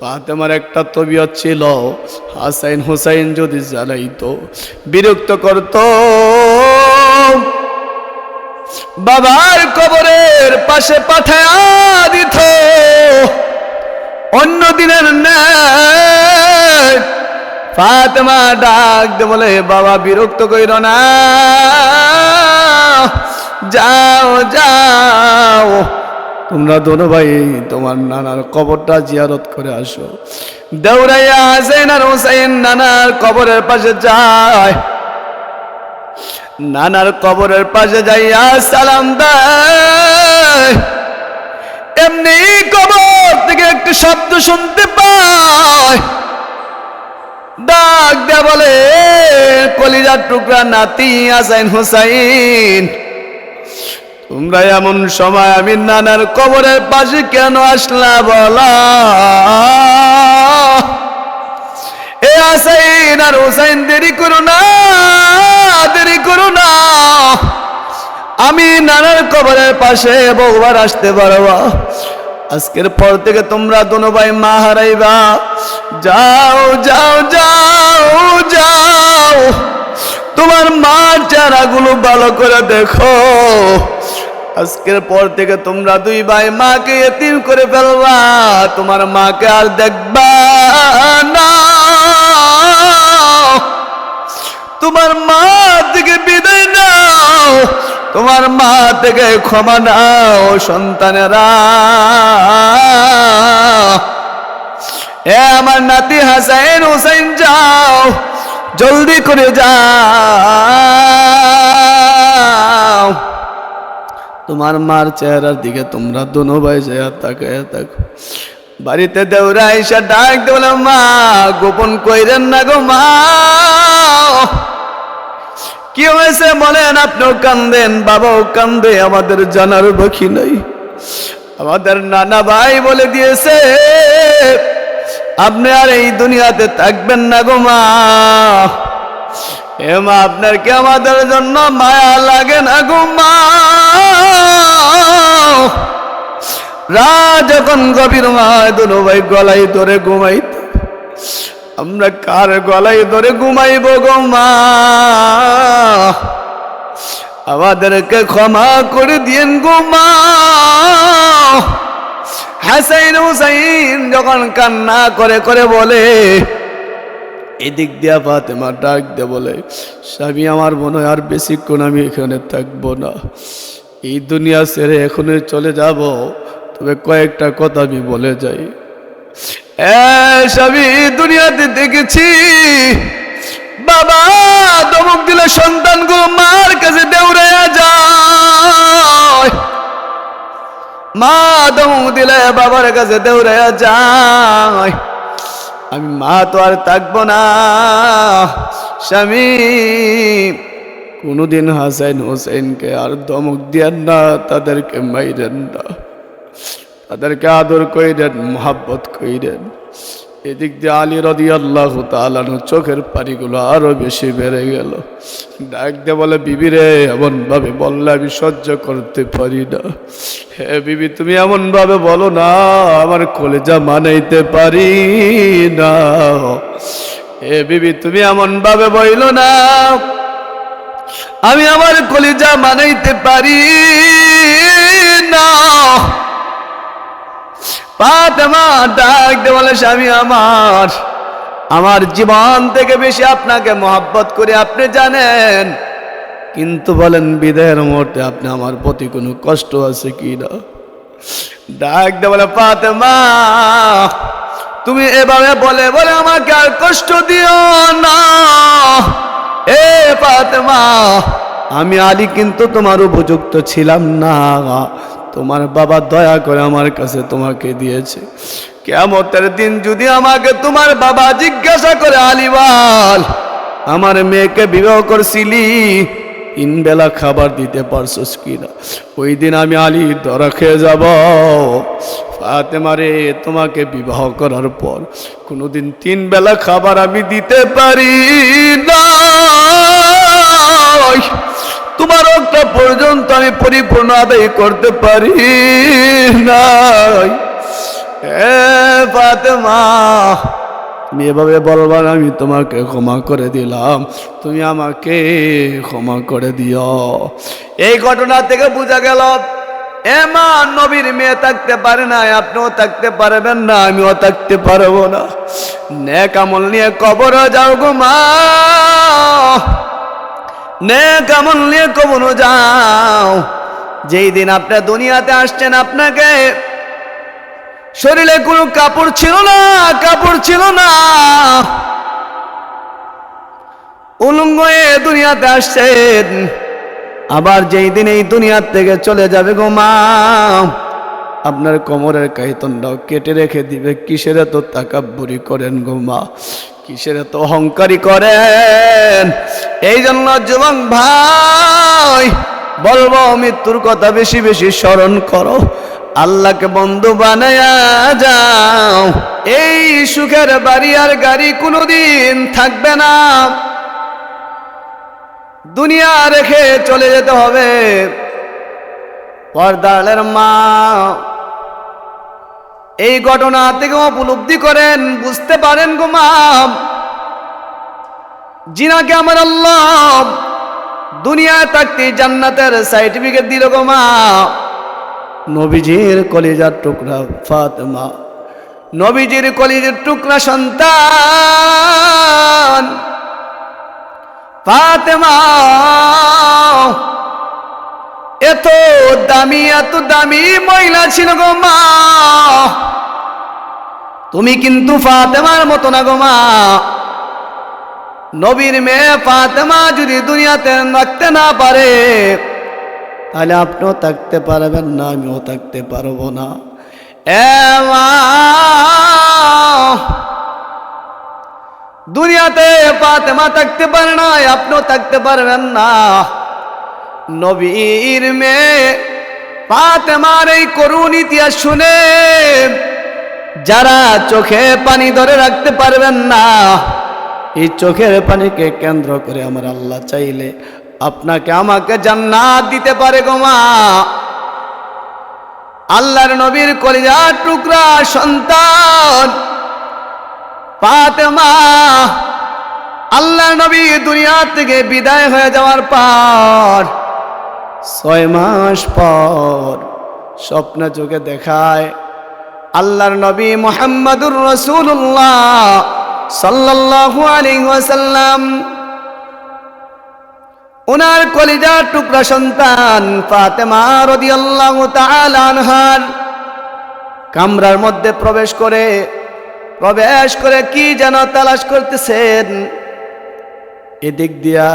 ফাতেমার একটা তবিয়ত ছিল, হাসাইন হুসাইন যদি জ্বালাইতো, বিরক্ত করত। বাবার কবরের পাশে পাঠায়া দিত। অন্য দিনের ফাতেমা ডাক দে বলে, বাবা, বিরক্ত কইর না। যাও যাও। তোমরা দোনো ভাই, তোমার নানার কবরটা জিয়ারত করে আসো। দৌড়াইয়া হাসেন আর হোসেন নানার কবরের পাশে যায়। নানার কবরের পাশে যাইয়া সালাম দেয়। এমনি কবর থেকে একটু শব্দ শুনতে পায়। ডাক দেয়া বলে, কলিজার টুকরা নাতি আসাইন হুসাইন। তোমরা এমন সময় আমি নানার কবরের পাশে কেন আসলা বলা? এ আসাইন আর হুসাইন, দেরি করো না, দেরি করো না। আমি নানার কবরের পাশে বহুবার আসতে পারব। আজকের পর থেকে তোমরা দোনো ভাই মা হারাইবা। যাও যাও যাও যাও। তোমার মার চারাগুলো ভালো করে দেখো। আজকের পর থেকে তোমরা দুই ভাই মাকে এতিম করে ফেলবা। তোমার মাকে আর দেখবা না। তোমার মা থেকে বিদায় নাও। তোমার মা থেকে ক্ষমা নাও, সন্তানেরা। এ আমার নাতি হাসাইন হুসাইন, যাও। জলদি করে যাও। তোমার মার চেহারার দিকে তোমরা দোনো ভাই যায় থাকো বাড়িতে দেওরা এসে ডাক দেবলে মা, গোপন কইরেন না গো মা। কি হয়েছে বলেন, আপনিও কান্দেন, বাবাও কান্দে, আমাদের জানার বাকি নাই। আমাদের নানা ভাই বলে দিয়েছে, আপনি আর এই দুনিয়াতে থাকবেন না গো মা। এ মা আপনার কি আমাদের জন্য মায়া লাগে না গো রাত যখন গভীর মায় দুনো ভাই গলায় ধরে ঘুমাইত, আমরা কার গলায় ধরে ঘুমাইব গো মা? আমাদেরকে ক্ষমা করে দিয়েন গো মা। হাসাইন হুসাইন যখন কান্না করে করে বলে এদিক দিয়া ফাতেমা ডাক দে বলে, স্বামী, আমার মনে হয় আর বেশিক্ষণ আমি এখানে থাকব না। এই দুনিয়া ছেড়ে এখনই চলে যাব। তবে কয়েকটা কথা আমি বলে যাই। স্বামী, দুনিয়াতে দেখেছি, বাবা দমক দিলে সন্তানগুলো মার কাছে দেউড়াইয়া যায়। মা দমক দিলে বাবার কাছে দেউড়াইয়া যায়। আমি মা তো আর থাকব না। স্বামী, কোনোদিন হাসেন হোসেনকে আর দমক দিয়েন না, তাদেরকে মাইরেন না। তাদেরকে আদর কইরেন, মোহাব্বত কইরেন। এদিক দিয়ে আলী রদি আল্লাহ তালানো চোখের পানিগুলো আরও বেশি বেড়ে গেল। ডাক দিয়ে বলে, বিবি রে, এমনভাবে বললে আমি সহ্য করতে পারি না। হে বিবি, তুমি এমনভাবে বলো না, আমার কলেজা মানাইতে পারি না। হে বিবি, তুমি এমনভাবে বইল না, আমি আমার কলিজা মানাইতে পারি না। পাতমা ডাক বলে, স্বামী আমার আমার জীবন থেকে বেশি আপনাকে মহাব্বত করে, আপনি জানেন। কিন্তু বলেন বিদায়ের মুহূর্তে আপনি আমার প্রতি কোনো কষ্ট আছে কি না ডাক দে বলে পাতমা তুমি এভাবে বলে বলে আমাকে আর কষ্ট দিও না। এ পাতমা আমি আলী কিন্তু তোমার উপযুক্ত ছিলাম না। তোমার বাবা দয়া করে আমার কাছে তোমাকে দিয়েছে। কেমতের দিন যদি আমাকে তোমার বাবা জিজ্ঞাসা করে আলিবাল আমার মেয়েকে বিবাহ করছিলি, তিন বেলা খাবার দিতে পারছস কিনা? ওই দিন আমি আলী ধরা খেয়ে যাব। ফাতেমারে তোমাকে বিবাহ করার পর কোনোদিন তিন বেলা খাবার আমি দিতে পারি না। তোমার পর্যন্ত আমি পরিপূর্ণ আদায় করতে পারি নাই। তুমি এভাবে বলবা না, আমি তোমাকে ক্ষমা করে দিলাম। তুমি আমাকে ক্ষমা করে দিও। এই ঘটনা থেকে বোঝা গেল এ মা নবীর মেয়ে থাকতে পারে না আপনিও থাকতে পারবেন না আমিও থাকতে পারব না। আমল নিয়ে কবর যাও গো মা। নেক আমল নিয়ে কবর যাও। যেই দিন আপনি দুনিয়াতে আসছেন আপনাকে শরীরে কোনো কাপড় ছিল না, কাপড় ছিল না। উলঙ্গ দুনিয়াতে আসছেন, আবার যেই দিন এই দুনিয়ার থেকে চলে যাবে গো মা। আপনার কোমরের কাইতনটাও কেটে রেখে দিবে, কিসের এত তাকাব্বুরি করেন গো মা? কিসের এত অহংকারী করেন? এই জন্য যুবক ভাই, বলব মৃত্যুর কথা বেশি বেশি স্মরণ করো। আল্লাহকে বন্ধু বানায়া যাও। এই সুখের বাড়ি আর গাড়ি কোনোদিন থাকবে না। দুনিয়া রেখে চলে যেতে হবে। পর্দালের মা এই ঘটনা থেকে উপলব্ধি করেন, বুঝতে পারেন গো মা জিনাকে আমার আল্লাহ দুনিয়ায় থাকতে জান্নাতের সার্টিফিকেট দিল গো মা, নবীজির কলিজার টুকরা ফাতেমা, নবীজির কলিজার টুকরা সন্তান, ফাতেমা। এত দামি এত দামি মহিলা ছিল গো মা। তুমি কিন্তু ফাতেমার মতো না গো মা। নবীর মেয়ে ফাতেমা যদি দুনিয়াতে থাকতে না পারে, তাহলে আপনিও থাকতে পারবেন না, আমিও থাকতে পারব না। এ মা, দুনিয়াতে ফাতেমা থাকতে পারে না আপনিও থাকতে পারবেন না। নবীর মেয়ে ফাতেমার এই করুণ ইতিহাস শুনে যারা চোখে পানি ধরে রাখতে পারবেন না, এই চোখের পানিকে কেন্দ্র করে আমার আল্লাহ চাইলে আপনাকে আমাকে জান্নাত দিতে পারে গো মা। আল্লাহর নবীর কলিজার টুকরা সন্তান ফাতেমা আল্লাহ নবী দুনিয়া থেকে বিদায় হয়ে যাওয়ার পর ছয় মাস পর স্বপ্ন চোখে দেখায় আল্লাহর নবী মোহাম্মদুর রসুল্লাহ আলাইহি ওয়াসাল্লাম। ওনার কলিজার টুকরা সন্তান তাআলা আনহার কামরার মধ্যে প্রবেশ করে প্রবেশ করে কি যেন তালাশ করতেছেন? এদিক দিয়া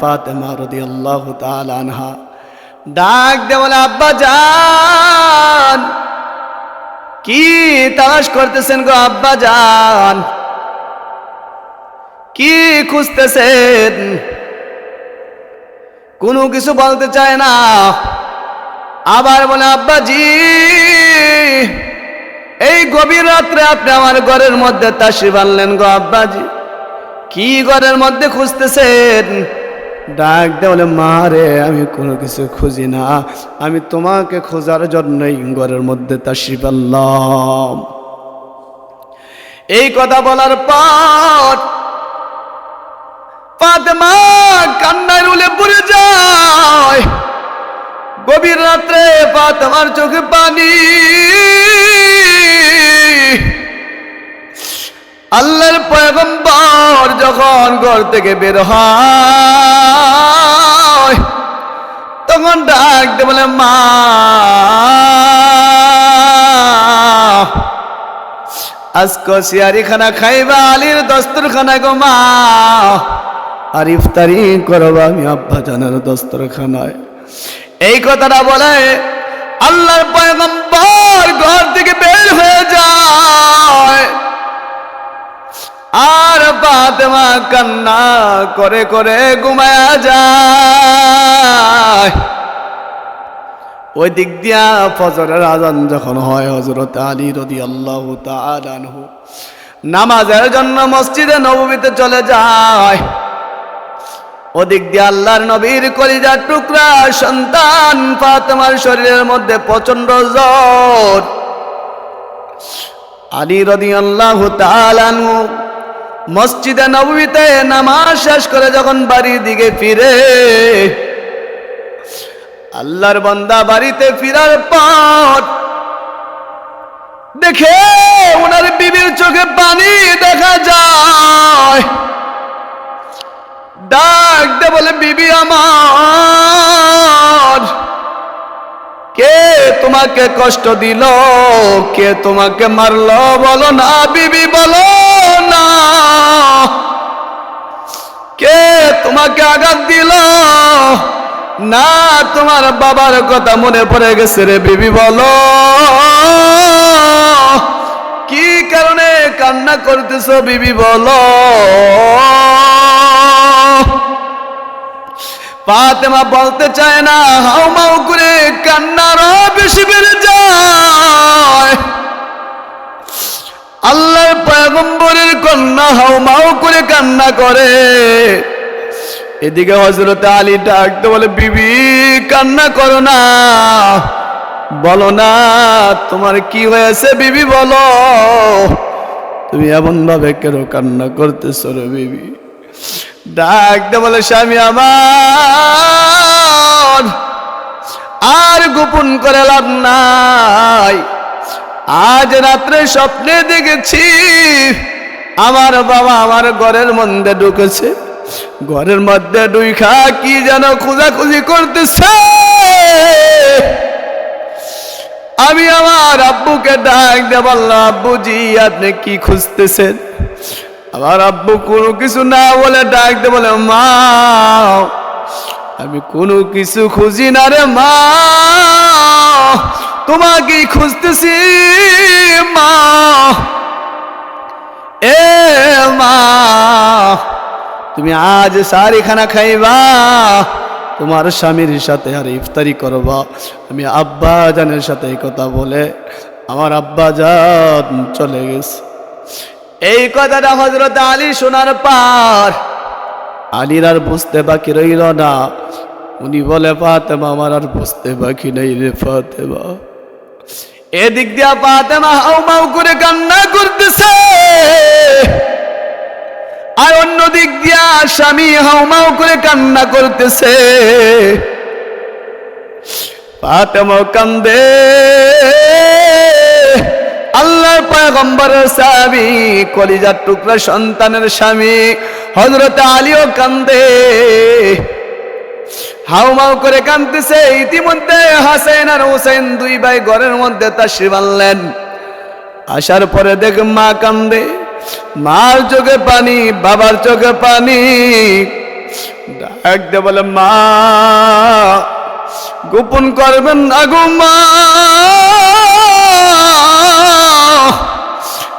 ফাতেমা রাদিয়াল্লাহু আল্লাহ আনহা ডাক দে বলে, আব্বা জান, কি তালাশ করতেছেন গো আব্বা জান? কি খুঁজতেছেন? কোনো কিছু বলতে চায় না। আবার বলে আব্বাজি এই গভীর রাত্রে আপনি আমার ঘরের মধ্যে তাসি বানলেন গো আব্বাজি কি ঘরের মধ্যে খুঁজতেছেন? ডাক দে বলে, মা রে, আমি কোনো কিছু খুঁজি না। আমি তোমাকে খোঁজার জন্যই ঘরের মধ্যে তাসি পারলাম এই কথা বলার পর ফাতেমা কান্নায় রুলে পড়ে যায়। গভীর রাত্রে ফাতেমার চোখে পানি। আল্লাহর পয়গম্বর যখন ঘর থেকে বের হয়, তখন ডাকতে বলে, মা, আজকে সিয়ারি খানা খাইবা, আলীর দস্তরখানা গো মা। আর ইফতারি করবা আমি আব্বা জানার দস্তরখানায়। এই কথাটা বলে আল্লাহর পয়গম্বর ঘর থেকে বের হয়ে যায়। আর ফাতেমা কান্না করে করে ঘুমায়া যায়। ওই দিক দিয়া ফজরের আজান যখন হয় হজরত আলী রদি আল্লাহ নামাজের জন্য মসজিদে নবমীতে চলে যায়। ওদিক দিয়ে আল্লাহর নবীর কলিজার টুকরা সন্তান ফাতেমার শরীরের মধ্যে প্রচণ্ড জ্বর। আলী রাদিয়াল্লাহু তাআলা আনহু মসজিদে নববীতে নামাজ শেষ করে যখন বাড়ির দিকে ফিরে, আল্লাহর বান্দা বাড়িতে ফিরার পর দেখে ওনার বিবির চোখে পানি দেখা যায়। ডাক দে বলে, বিবি আমার। কে তোমাকে কষ্ট দিল? কে তোমাকে মারলো? বলো না, বিবি, বলো না। কে তোমাকে আঘাত দিল? না, তোমার বাবার কথা মনে পড়ে গেছে রে, বিবি, বলো। কি কারণে কান্না করতেছো, বিবি, বলো। ফাতেমা বলতে চায় না হাউ মাউ করে কান্নারও বেশি বেড়ে যায়। আল্লাহর পয়গম্বরের কন্যা হাউ মাউ করে কান্না করে। এদিকে হজরত আলী ডাকতে বলে, বিবি, কান্না করো না। বলো না, তোমার কি হয়েছে বিবি, বলো। তুমি এমন ভাবে কেন কান্না করতেছো রে বিবি? ডাকতে বলে, স্বামী আমার, আর গোপন করে লাভ নাই। আজ রাত্রে স্বপ্নে দেখেছি, আমার বাবা আমার ঘরের মধ্যে ঢুকেছে। ঘরের মধ্যে ডুইখা কি যেন খোঁজাখুঁজি করতেছে। আমি আমার আব্বুকে ডাক দিয়ে বললাম আব্বুজি আপনি কি খুঁজতেছেন? আমার আব্বু কোনো কিছু না বলে ডাক দিয়ে বলে, মা, আমি কোনো কিছু খুঁজি না রে মা, তোমাকে খুঁজতেছি, মা, এ মা, তুমি আজ সারি খানা খাইবা, তোমার স্বামীর সাথে আর ইফতারি করবা। আমি আব্বা জানের সাথে কথা বলে, আমার আব্বা জান চলে গেছে। এই কথাটা হজরত আলী শোনার পার আলীর আর বুঝতে বাকি রইল না। উনি বলে, ফাতেমা, আমার আর বুঝতে বাকি নেই রে ফাতেমা। এদিক দিয়া ফাতেমা হাউ মাউ করে কান্না করতেছে। আর অন্য দিক দিয়া স্বামী হাউমাউ করে কান্না করতেছে। ফাতেমাও কান্দে। আল্লাহর পয়গম্বরের স্বামী কলিজার টুকরা সন্তানের স্বামী হজরত আলীও কান্দে। হাউমাউ করে কান্দতেছে ইতিমধ্যে হাসেন আর হোসেন দুই ভাই ঘরের মধ্যে তাশ্রী আনলেন। আসার পরে দেখ মা কান্দে। মার চোখে পানি, বাবার চোখে পানি। ডাক দে বলে, মা, গোপন করবেন না গো মা।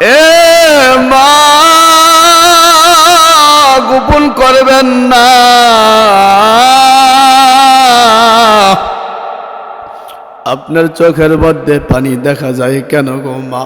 এ মা গোপন করবেন না। আপনার চোখের মধ্যে পানি দেখা যায় কেন গো মা?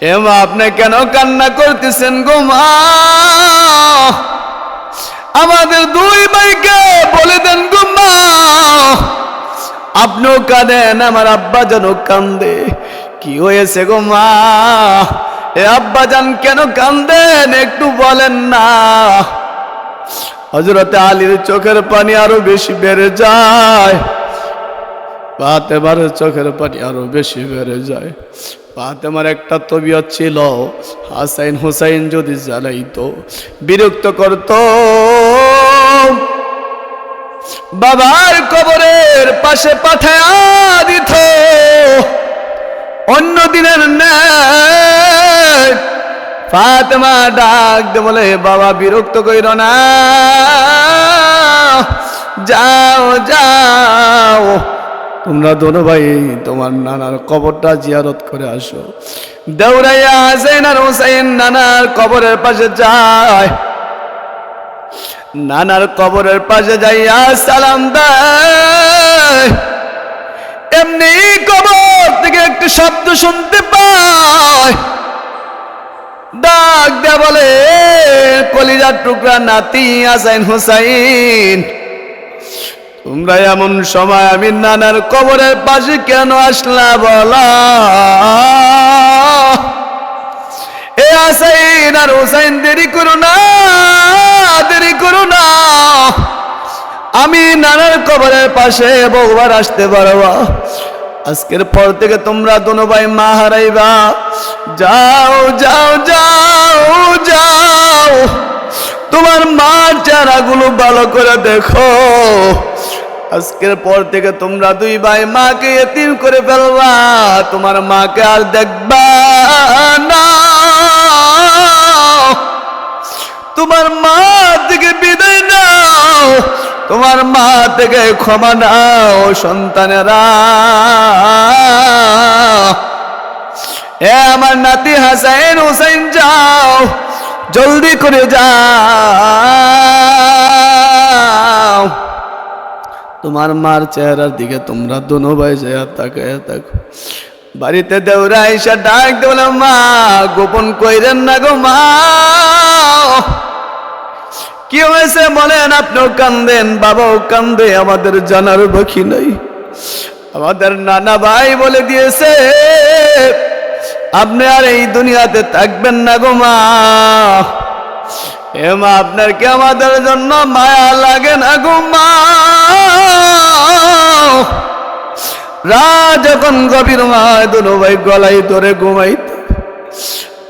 এ মা, আপনি কেন কান্না করতেছেন গো মা? আমাদের দুই ভাইকে বলে দেন গো মা। আপনিও কাঁদেন, আমার আব্বা যেন কান্দে। কি হয়েছে গো মা? এ আব্বা যান কেন কান্দেন? একটু বলেন না। হজরতে আলীর চোখের পানি আরও বেশি বেড়ে যায়। ফাতেমার চোখের পানি আরও বেশি বেড়ে যায়। ফাতেমার একটা তবিয়ত ছিল, হাসাইন হুসাইন যদি জ্বালাইতো, বিরক্ত করত। বাবার কবরের পাশে পাঠায়া দিত। অন্য দিনের ন্যায় ফাতেমা ডাক দে বলে, বাবা, বিরক্ত কইর না। যাও যাও। তোমরা দোনো ভাই, তোমার নানার কবরটা জিয়ারত করে আসো। দৌড়াইয়া হাসেন আর হোসেন নানার কবরের পাশে যায়। নানার কবরের পাশে যাইয়া সালাম দেয়। এমনি কবর থেকে একটু শব্দ শুনতে পায়। ডাক দে বলে, কলিজার টুকরা নাতি হাসাইন হুসাইন, তোমরা এমন সময় আমি নানার কবরের পাশে কেন আসলা বলা? এ আসাইন আর হুসাইন দেরি করো না, দেরি করো না। আমি নানার কবরের পাশে বহুবার আসতে পারবা। আজকের পর থেকে তোমরা দোনো ভাই মা হারাইবা। যাও যাও যাও যাও। তোমার মার চেহারাগুলো ভালো করে দেখো। আজকের পর থেকে তোমরা দুই ভাই মাকে এতিম করে ফেলবা। তোমার মাকে আর দেখবা না। তোমার মা থেকে বিদায় নাও। তোমার মা থেকে ক্ষমা নাও, সন্তানেরা। এ আমার নাতি হাসাইন হুসাইন, যাও, জলদি করে যাও। তোমার মার চেহারার দিকে তোমরা দোনো ভাই যায় তাকায় থাকো বাড়িতে দেওরা এসে ডাক দেবলে মা, গোপন কইরেন না গো মা। কি হয়েছে বলেন? আপনিও কান্দেন, বাবাও কান্দে, আমাদের জানার বাকি নাই। আমাদের নানা ভাই বলে দিয়েছে, আপনি আর এই দুনিয়াতে থাকবেন না গো মা। এ মা, আপনার কি আমাদের জন্য মায়া লাগে না গো মা? রাত যখন গভীর মায় দুনো ভাই গলায় ধরে ঘুমাইত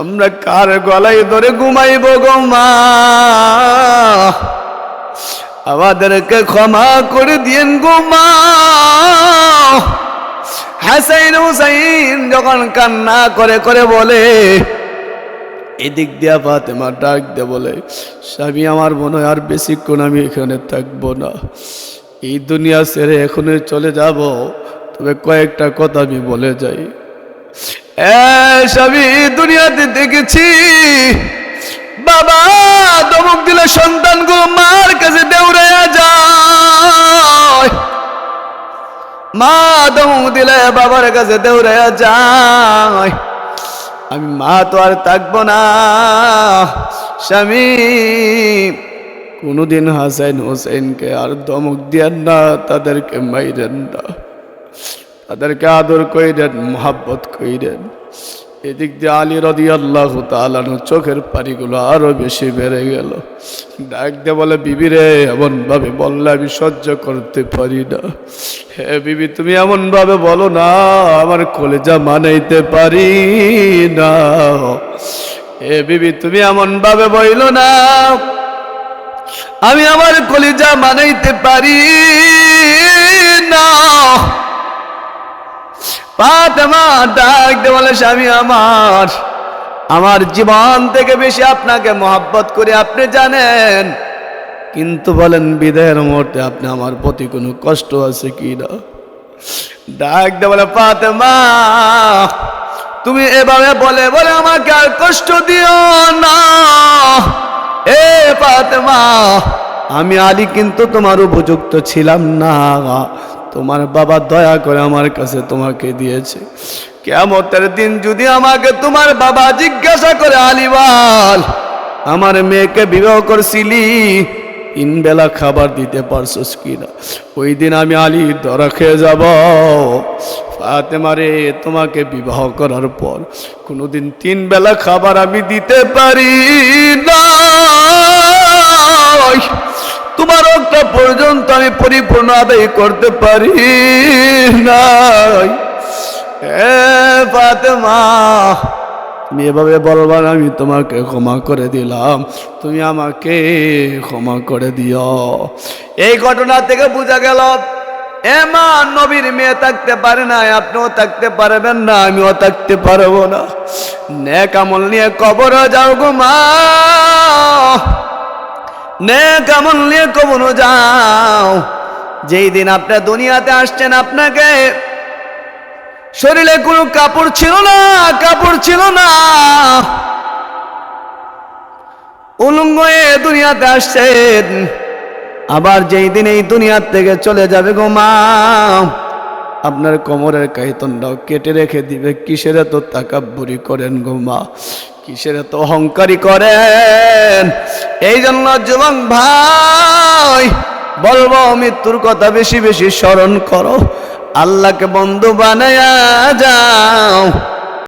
আমরা কার গলায় ধরে ঘুমাইব গো মা? আমাদেরকে ক্ষমা করে দিয়েন গো মা। হাসাইন হুসাইন যখন কান্না করে করে বলে, এদিক দিয়া ফাতেমা ডাক দে বলে, স্বামী, আমার মনে হয় আর বেশিক্ষণ আমি এখানে থাকব না। এই দুনিয়া ছেড়ে এখনই চলে যাব, তবে কয়েকটা কথা আমি বলে যাই। স্বামী, দুনিয়াতে দেখেছি। বাবা, দমক দিলে সন্তান গো মার কাছে দেউড়াইয়া যায়। মা, দমক দিলে বাবার কাছে দেউড়াইয়া যায়। আমি মা তো আর থাকব না। স্বামী, কোনোদিন হাসাইন হোসেনকে আর ধমক দিয়েন না, তাদেরকে মাইরেন না। তাদেরকে আদর কইরেন, মোহাব্বত কইরেন। এদিক দিয়ে আলী রদি আল্লাহ তালানো চোখের পানিগুলো আরও বেশি বেড়ে গেল। ডাক দিয়ে বলে, বিবি রে, এমনভাবে বললে আমি সহ্য করতে পারি না। হে বিবি, তুমি এমনভাবে বলো না, আমার কলেজা মানাইতে পারি না। হে বিবি, তুমি এমনভাবে বইল না, আমি আমার কলিজা মানাইতে পারি না। ফাতেমা, ডাক বলে, স্বামী আমার আমার জীবন থেকে বেশি আপনাকে মহাব্বত করে, আপনি জানেন। কিন্তু বলেন বিদায়ের মুহূর্তে আপনি আমার প্রতি কোনো কষ্ট আছে কি না? ডাক দে বলে, ফাতেমা, তুমি এভাবে বলে বলে আমাকে আর কষ্ট দিও না। এ ফাতেমা, আমি আলী কিন্তু তোমার উপযুক্ত ছিলাম না। তোমার বাবা দয়া করে আমার কাছে তোমাকে দিয়েছে। কেমতের দিন যদি আমাকে তোমার বাবা জিজ্ঞাসা করে আলিবাল আমার মেয়েকে বিবাহ করছিলি? তিন বেলা খাবার দিতে পারছস কিনা? ওই দিন আমি আলী ধরা খেয়ে যাব। ফাতেমারে তোমাকে বিবাহ করার পর কোনোদিন তিন বেলা খাবার আমি দিতে পারি না তোমার একটা পর্যন্ত আমি পরিপূর্ণ আদায় করতে পারি নাই। তুমি এভাবে বলবার আমি তোমাকে ক্ষমা করে দিলাম। তুমি আমাকে ক্ষমা করে দিও। এই ঘটনা থেকে বোঝা গেল এ মা নবীর মেয়ে থাকতে পারে না আপনিও থাকতে পারবেন না, আমিও থাকতে পারব না। আমল নিয়ে কবর যাও গো মা। নেক আমল নিয়ে কবর যাও। যেই দিন আপনি দুনিয়াতে আসছেন আপনাকে, শরীরে কোনো কাপড় ছিল না, কাপড় ছিল না। উলঙ্গ দুনিয়াতে আসছেন, আবার যেই দিন এই দুনিয়ার থেকে চলে যাবে গো মা। আপনার কোমরের কাহিতনটাও কেটে রেখে দিবে, কিসের এত তাকাব্বুরি করেন গো মা? কিসের এত অহংকারী করেন? এই জন্য যুবক ভাই, বলব মৃত্যুর কথা বেশি বেশি স্মরণ করো। আল্লাহকে বন্ধু বানায়া যাও।